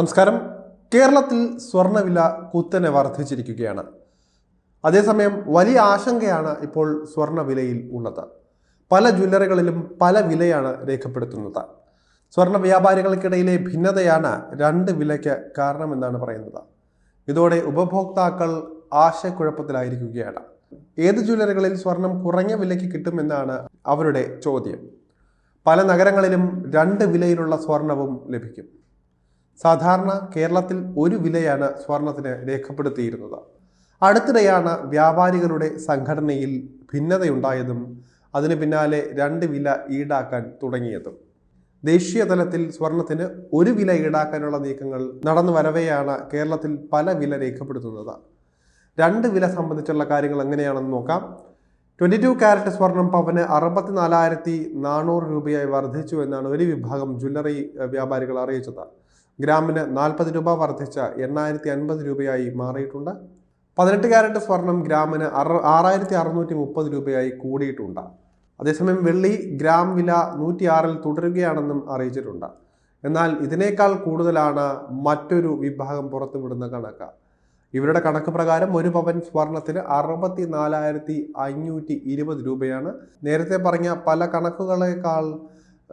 നമസ്കാരം. കേരളത്തിൽ സ്വർണവില കുത്തനെ വർദ്ധിച്ചിരിക്കുകയാണ്. അതേസമയം വലിയ ആശങ്കയാണ് ഇപ്പോൾ സ്വർണവിലയിൽ ഉള്ളത്. പല ജ്വല്ലറികളിലും പല വിലയാണ് രേഖപ്പെടുത്തുന്നത്. സ്വർണ വ്യാപാരികൾക്കിടയിലെ ഭിന്നതയാണ് രണ്ട് വിലയ്ക്ക് കാരണമെന്നാണ് പറയുന്നത്. ഇതോടെ ഉപഭോക്താക്കൾ ആശയക്കുഴപ്പത്തിലായിരിക്കുകയാണ്. ഏത് ജ്വല്ലറികളിൽ സ്വർണം കുറഞ്ഞ വിലയ്ക്ക് കിട്ടുമെന്നാണ് അവരുടെ ചോദ്യം. പല നഗരങ്ങളിലും രണ്ട് വിലയിലുള്ള സ്വർണവും ലഭിക്കും. സാധാരണ കേരളത്തിൽ ഒരു വിലയാണ് സ്വർണത്തിന് രേഖപ്പെടുത്തിയിരുന്നത്. അടുത്തിടെയാണ് വ്യാപാരികളുടെ സംഘടനയിൽ ഭിന്നതയുണ്ടായതും അതിന് പിന്നാലെ രണ്ട് വില ഈടാക്കാൻ തുടങ്ങിയതും. ദേശീയ തലത്തിൽ സ്വർണത്തിന് ഒരു വില ഈടാക്കാനുള്ള നീക്കങ്ങൾ നടന്നു വരവെയാണ് കേരളത്തിൽ പല വില രേഖപ്പെടുത്തുന്നത്. രണ്ട് വില സംബന്ധിച്ചുള്ള കാര്യങ്ങൾ എങ്ങനെയാണെന്ന് നോക്കാം. ട്വന്റി ടു ക്യാരറ്റ് സ്വർണം പവന് അറുപത്തിനാലായിരത്തി നാനൂറ് രൂപയായി വർദ്ധിച്ചു എന്നാണ് ഒരു വിഭാഗം ജ്വല്ലറി വ്യാപാരികൾ അറിയിച്ചത്. ഗ്രാമിന് നാൽപ്പത് രൂപ വർദ്ധിച്ച എണ്ണായിരത്തി അൻപത് രൂപയായി മാറിയിട്ടുണ്ട്. പതിനെട്ട് ക്യാരറ്റ് സ്വർണം ഗ്രാമിന് അറ ആറായിരത്തി അറുന്നൂറ്റി മുപ്പത് രൂപയായി കൂടിയിട്ടുണ്ട്. അതേസമയം വെള്ളി ഗ്രാം വില നൂറ്റി ആറിൽ തുടരുകയാണെന്നും അറിയിച്ചിട്ടുണ്ട്. എന്നാൽ ഇതിനേക്കാൾ കൂടുതലാണ് മറ്റൊരു വിഭാഗം പുറത്തുവിടുന്ന കണക്ക്. ഇവരുടെ കണക്ക് പ്രകാരം ഒരു പവൻ സ്വർണത്തിന് അറുപത്തി നാലായിരത്തി അഞ്ഞൂറ്റി ഇരുപത് രൂപയാണ്. നേരത്തെ പറഞ്ഞ പല കണക്കുകളേക്കാൾ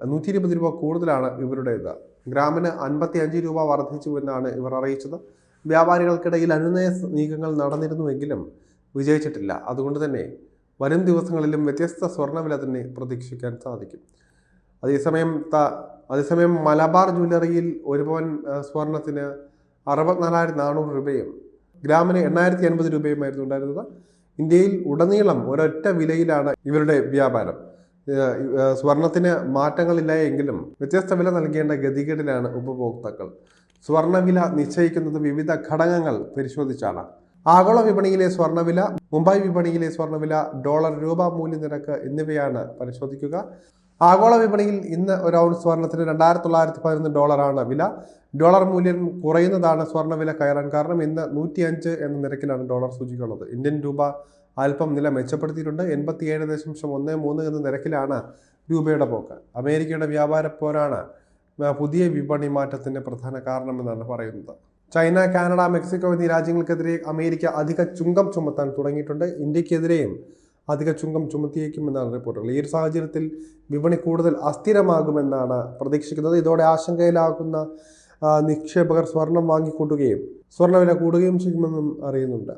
നൂറ്റി ഇരുപത് രൂപ കൂടുതലാണ് ഇവരുടേത്. ഗ്രാമിന് അൻപത്തി അഞ്ച് രൂപ വർദ്ധിച്ചു എന്നാണ് ഇവർ അറിയിച്ചത്. വ്യാപാരികൾക്കിടയിൽ അനുനയ നീക്കങ്ങൾ നടന്നിരുന്നുവെങ്കിലും വിജയിച്ചിട്ടില്ല. അതുകൊണ്ട് തന്നെ വരും ദിവസങ്ങളിലും വ്യത്യസ്ത സ്വർണവില തന്നെ പ്രതീക്ഷിക്കാൻ സാധിക്കും. അതേസമയം അതേസമയം മലബാർ ജ്വല്ലറിയിൽ ഒരു പവൻ സ്വർണത്തിന് അറുപത്തിനാലായിരത്തി നാനൂറ് രൂപയും ഗ്രാമിന് എണ്ണായിരത്തി അൻപത് രൂപയുമായിരുന്നു ഉണ്ടായിരുന്നത്. ഇന്ത്യയിൽ ഉടനീളം ഒരൊറ്റ വിലയിലാണ് ഇവരുടെ വ്യാപാരം. സ്വർണത്തിന് മാറ്റങ്ങളില്ല എങ്കിലും വ്യത്യസ്ത വില നൽകേണ്ട ഗതികേടിലാണ് ഉപഭോക്താക്കൾ. സ്വർണവില നിശ്ചയിക്കുന്നത് വിവിധ ഘടകങ്ങൾ പരിശോധിച്ചാണ്. ആഗോള വിപണിയിലെ സ്വർണവില മുംബൈ വിപണിയിലെ സ്വർണവില ഡോളർ രൂപ മൂല്യനിരക്ക് എന്നിവയാണ് പരിശോധിക്കുക. ആഗോള വിപണിയിൽ ഇന്ന് ഒരു ഔൺസ് സ്വർണത്തിന് രണ്ടായിരത്തി തൊള്ളായിരത്തി പതിനൊന്ന് ഡോളറാണ് വില. ഡോളർ മൂല്യം കുറയുന്നതാണ് സ്വർണവില കയറാൻ കാരണം. ഇന്ന് നൂറ്റി അഞ്ച് എന്ന നിരക്കിലാണ് ഡോളർ സൂചിക്കുന്നത് ഇന്ത്യൻ രൂപ അല്പം നില മെച്ചപ്പെടുത്തിയിട്ടുണ്ട്. എൺപത്തിയേഴ് ദശാംശം ഒന്ന് മൂന്ന് എന്ന നിരക്കിലാണ് രൂപയുടെ പോക്ക്. അമേരിക്കയുടെ വ്യാപാര പോരാണ് പുതിയ വിപണി മാറ്റത്തിന്റെ പ്രധാന കാരണമെന്നാണ് പറയുന്നത്. ചൈന കാനഡ മെക്സിക്കോ എന്നീ രാജ്യങ്ങൾക്കെതിരെ അമേരിക്ക അധിക ചുങ്കം ചുമത്താൻ തുടങ്ങിയിട്ടുണ്ട്. ഇന്ത്യക്കെതിരെയും അധിക ചുങ്കം ചുമത്തിയേക്കുമെന്നാണ് റിപ്പോർട്ടുകൾ. ഈ ഒരു സാഹചര്യത്തിൽ വിപണി കൂടുതൽ അസ്ഥിരമാകുമെന്നാണ് പ്രതീക്ഷിക്കുന്നത്. ഇതോടെ ആശങ്കയിലാകുന്ന നിക്ഷേപകർ സ്വർണം വാങ്ങിക്കൂട്ടുകയും സ്വർണവില കൂടുകയും ചെയ്യുമെന്നും അറിയുന്നുണ്ട്.